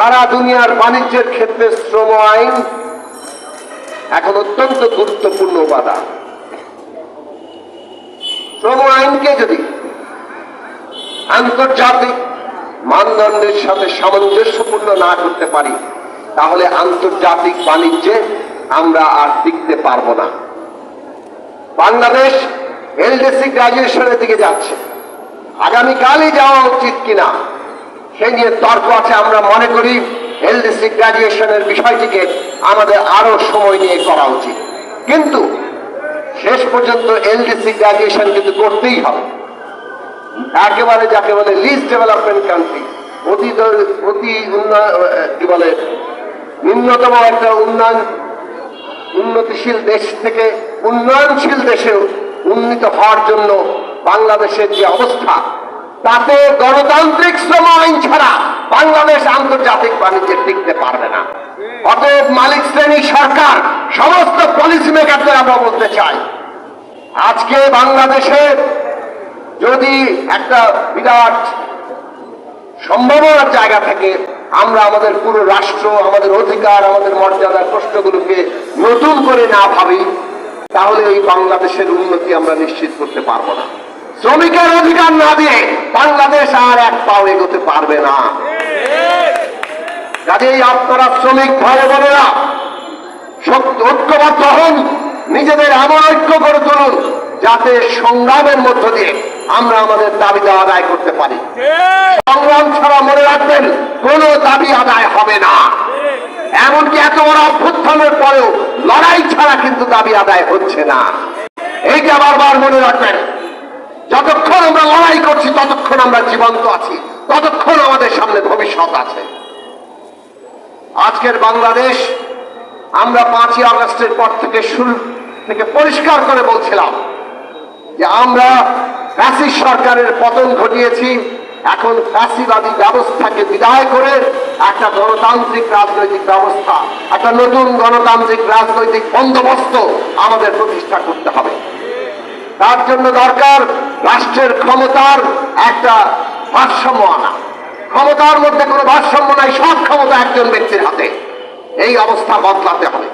সারা দুনিয়ার বাণিজ্যের ক্ষেত্রে শ্রম আইন এখন অত্যন্ত গুরুত্বপূর্ণ উপাদান। শ্রম আইনকে যদি আন্তর্জাতিক মানদণ্ডের সাথে সামঞ্জস্যপূর্ণ না করতে পারি, তাহলে আন্তর্জাতিক বাণিজ্যে আমরা আর টিকতে পারব না। বাংলাদেশ এলডিসি গ্রাজুয়েশনের দিকে যাচ্ছে। আগামীকালই যাওয়া উচিত কিনা সে নিয়ে তর্ক আছে, আমরা মনে করি এলডিসি গ্রাজুয়েশনের বিষয়টিকে আমাদের আরও সময় নিয়ে করা উচিত। কিন্তু শেষ পর্যন্ত এলডিসি গ্রাজুয়েশন কিন্তু করতেই হবে। একেবারে যাকে বলে লিস্ট ডেভেলপমেন্ট কান্ট্রি অতি অতি কি বলে, নিম্নতম একটা উন্নয়ন, উন্নতিশীল দেশ থেকে উন্নয়নশীল দেশে উন্নীত হওয়ার জন্য বাংলাদেশের যে অবস্থা তাতে গণতান্ত্রিক শ্রম আইন ছাড়া বাংলাদেশ আন্তর্জাতিক বাণিজ্যে টিকতে পারবে না। অতএব মালিক শ্রেণি সরকার সমস্ত পলিসি মেকারদের আমরা বলতে চাই, আজকে বাংলাদেশের যদি একটা বিরাট সম্ভাবনার জায়গা থেকে আমরা আমাদের পুরো রাষ্ট্র, আমাদের অধিকার, আমাদের মর্যাদার প্রশ্নগুলোকে নতুন করে না ভাবি, তাহলে এই বাংলাদেশের উন্নতি আমরা নিশ্চিত করতে পারব না। শ্রমিকের অধিকার না দিয়ে বাংলাদেশ আর এক পাও এগোতে পারবে না। কাজেই আপনারা শ্রমিক ভাই বোনেরা ঐক্যবদ্ধ হন, নিজেদের এমন ঐক্য করে তুলুন যাতে সংগ্রামের মধ্য দিয়ে আমরা আমাদের দাবি দেওয়া আদায় করতে পারি। সংগ্রাম ছাড়া মনে রাখবেন, কোন দাবি আদায় হবে না। এমনকি এত বড় অভ্যুত্থানের পরেও লড়াই ছাড়া কিন্তু দাবি আদায় হচ্ছে না। এইটা বারবার মনে রাখবেন যতক্ষণ আমরা লড়াই করছি ততক্ষণ আমরা জীবন্ত আছি। ততক্ষণ আমাদের সামনে ভবিষ্যৎ আছে? আজকের বাংলাদেশ, আমরা পাঁচই আগস্টের পর থেকে শুরু থেকে পরিষ্কার করে বলছিলাম যে আমরা ফ্যাসিস্ট সরকারের পতন ঘটিয়েছি, এখন ফ্যাসিবাদী ব্যবস্থাকে বিদায় করে একটা গণতান্ত্রিক রাজনৈতিক ব্যবস্থা, একটা নতুন গণতান্ত্রিক রাজনৈতিক বন্দোবস্ত আমাদের প্রতিষ্ঠা করতে হবে। তার জন্য দরকার রাষ্ট্রের ক্ষমতার একটা ভারসাম্য আনা। ক্ষমতার মধ্যে কোনো ভারসাম্য নাই, সব ক্ষমতা একজন ব্যক্তির হাতে। এই অবস্থা বদলাতে হবে।